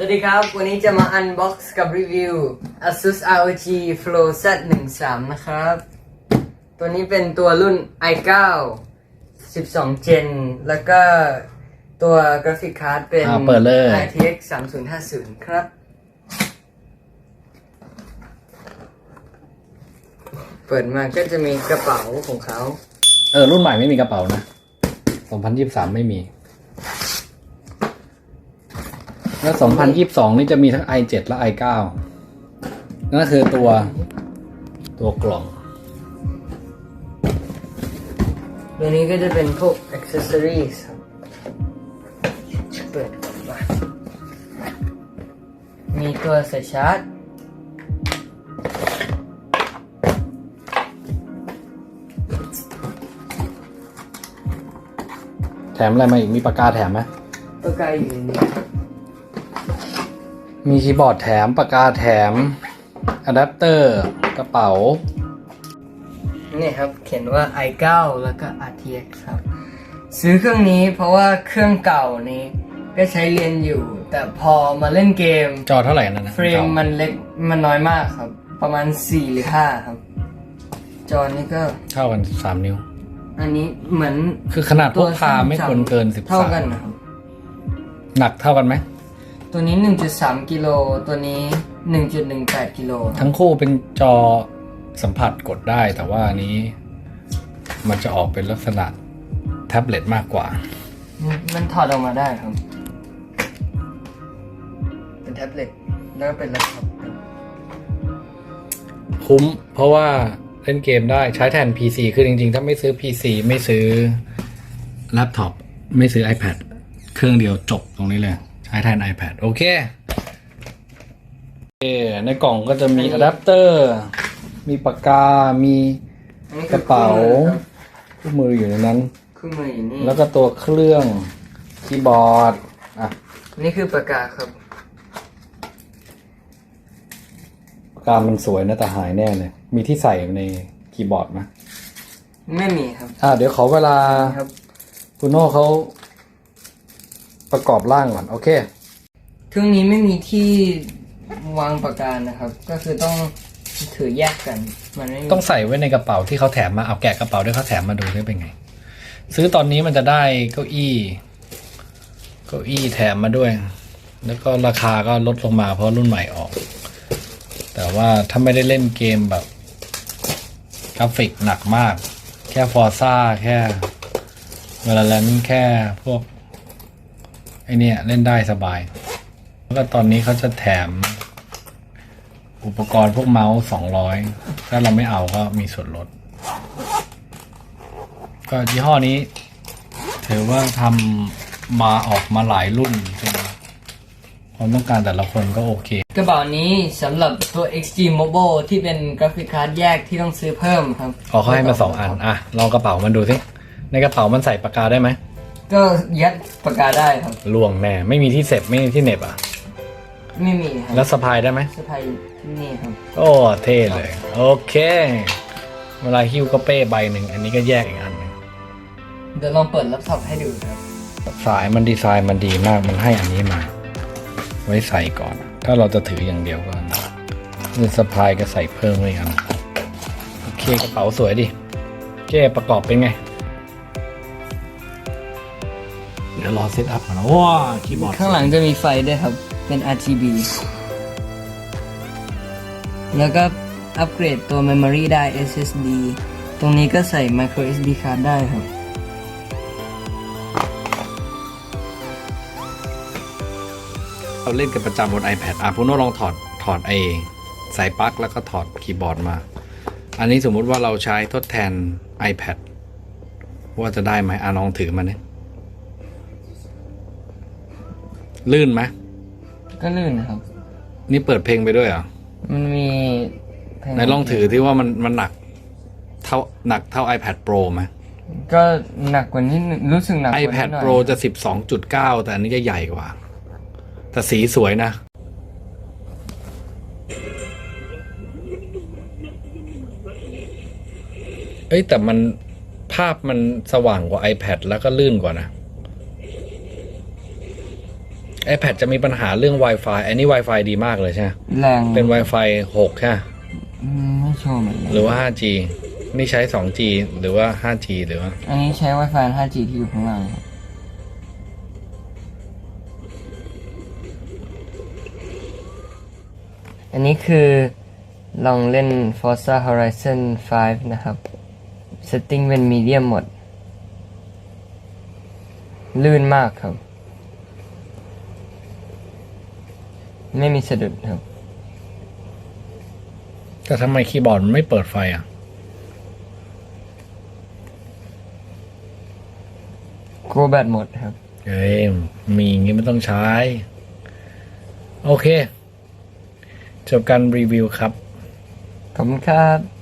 สวัสดีครับ วันนี้จะมาอันบ็อกซ์กับรีวิว Asus ROG Flow Z13 นะครับ ตัวนี้เป็นตัวรุ่น i9 12 Gen แล้วก็ตัวกราฟิกการ์ดเป็น อ่าเปิดเลย RTX 3050 ครับ เปิดมาก็จะมีกระเป๋าของเขา เออรุ่นใหม่ไม่มีกระเป๋านะ 2023 ไม่มี แล้ว 2022 นี่จะมีทั้ง i7 และ i9 นั่นคือตัวตัวกล่อง ตัวนี้ก็จะเป็นพวก accessories ครับเปิดก่อนมามีตัวสายชาร์จ แถมอะไรมาอีกมีปากกาแถมไหมตัวไกลอยู่ในนี้ มีคีย์บอร์ดแถม ปากกาแถมอะแดปเตอร์กระเป๋า นี่ครับ เขียนว่า i9 แล้วก็ RTX ครับ ซื้อเครื่องนี้เพราะว่าเครื่องเก่านี้ก็ใช้เรียนอยู่ แต่พอมาเล่นเกม จอเท่าไหร่นั่นนะเฟรมมันเล็กมันน้อยมากครับ ประมาณ 4 หรือ 5 ครับ จอนี้ก็เท่ากัน3นิ้ว อันนี้เหมือนคือขนาดพกพาไม่ควรเกินเท่ากันนะครับ13หนักเท่ากันไหม ตัวนี้ 1.3 กิโล ตัวนี้ 1.18 กิโลครับทั้งคู่เป็นจอสัมผัสกดได้ แต่ว่าอันนี้ มันจะออกเป็นลักษณะแท็บเล็ตมากกว่า มันถอดออกมาได้ครับ เป็นแท็บเล็ตแล้วก็เป็นแล็ปท็อปครับคุ้ม เพราะว่าเล่นเกมได้ใช้แทน PC คือจริงๆ ถ้าไม่ซื้อ PC ไม่ซื้อแล็ปท็อปไม่ซื้อ iPad เครื่องเดียวจบตรงนี้เลย ใช้แทน iPad โอเคโอเคในกล่องก็จะมีอะแดปเตอร์ มีปากกา มีอันนี้กคือระเป๋าคู่มือครับคู่มืออยู่ในนั้นคู่มืออยู่นี่แล้วก็ตัวเครื่องคีย์บอร์ดอะนี่คือปากกาครับ ปากกามันสวยนะแต่หายแน่เลย มีที่ใส่ในคีย์บอร์ดไหมไม่มีครับ อะเดี๋ยวขอเวลาครับคุณโน่เขา ประกอบร่างก่อนโอเคเครื่องนี้ไม่มีที่วางปากกานะครับ ก็คือต้องถือแยกกัน มันไม่มีต้องใส่ไว้ในกระเป๋าที่เขาแถมมาเอาแกะกระเป๋าด้วยเขาแถมมาดูได้เป็นไง ซื้อตอนนี้มันจะได้เก้าอี้เก้าอี้แถมมาด้วย แล้วก็ราคาก็ลดลงมาเพราะรุ่นใหม่ออก แต่ว่าถ้าไม่ได้เล่นเกมแบบกราฟิกหนักมาก แค่ฟอร์ซ่าแค่เวลาเล่นแค่พวก ไอเนี่ยเล่นได้สบาย แล้วก็ตอนนี้เขาจะแถม อุปกรณ์พวกเมาส์สองร้อยถ้าเราไม่เอาก็มีส่วนลด ก็ยี่ห้อนี้ ถือว่าทำมาออกมาหลายรุ่นใช่ไหมความต้องการแต่ละคนก็โอเค กระเป๋านี้สำหรับตัว XG Mobile ที่เป็นกราฟิกการ์ดแยกที่ต้องซื้อเพิ่มครับขอเขาให้มาสองอัน อะ ลองกระเป๋ามันดูสิ ในกระเป๋ามันใส่ปากกาได้ไหม ก็ยัดปากกาได้ครับ ล่วงแน่ไม่มีที่เสพไม่มีที่เหน็บอะ ไม่มีครับแล้วสะพายได้ไหม สะพายที่นี่ครับ โอ้เท่เลย โอเค เวลาหิ้วก็เป้ใบหนึ่ง อันนี้ก็แยกอีกอันหนึ่งเดี๋ยวลองเปิดแล็ปท็อปให้ดูครับ สายมันดีไซน์มันดีมากมันให้อันนี้มา ไว้ใส่ก่อน ถ้าเราจะถืออย่างเดียวก็นี่สะพายก็ใส่เพิ่มเลยครับโอเคกระเป๋าสวยดิเจ้ประกอบเป็นไง เดี๋ยวรอเซตอัพก่อนนะว้าคีย์บอร์ดข้างหลังจะมีไฟด้วยครับ เป็น RGB แล้วก็อัปเกรดตัว Memory ได้ SSD ตรงนี้ก็ใส่ Micro SD card ได้ครับ เราเล่นกันประจำบน iPad อะพุโน่ลองถอดถอดไอสายปลั๊กแล้วก็ถอดคีย์บอร์ดมา อันนี้สมมุติว่าเราใช้ทดแทน iPad ว่าจะได้ไหมอะลองถือมาเนี่ย ลื่นไหมก็ลื่นนะครับ นี่เปิดเพลงไปด้วยเหรอมันมีเพลไหนลองถือที่ว่ามันมันหนัก เท่าหนักเท่า iPad Pro ไหม ก็หนักกว่านี้รู้สึกหนักกว่านิด iPad หน่อย Pro จะ 12.9 แต่อันนี้จะใหญ่กว่า แต่สีสวยนะ เอ้ยแต่มันภาพมันสว่างกว่า iPad แล้วก็ลื่นกว่านะ iPad จะมีปัญหาเรื่อง Wi-Fi อันนี้ Wi-Fi ดีมากเลยใช่ไหมแรงเป็น Wi-Fi 6ใช่ไหมอืมไม่โชว์เหมือนกันหรือว่า 5G นี่ใช้ 2G หรือว่า 5G หรือว่า อันนี้ใช้ Wi-Fi 5G ที่อยู่ข้างล่างครับอันนี้คือลองเล่น Forza Horizon 5 นะครับ Setting เป็น Medium หมด ลื่นมากครับ ไม่มีสะดุดครับแต่ทำไมคีย์บอร์ดมันไม่เปิดไฟอะ กลัวแบตหมดครับ เอ้ยมีอย่างงี้ไม่ต้องใช้ โอเค จบการรีวิวครับ ขอบคุณครับ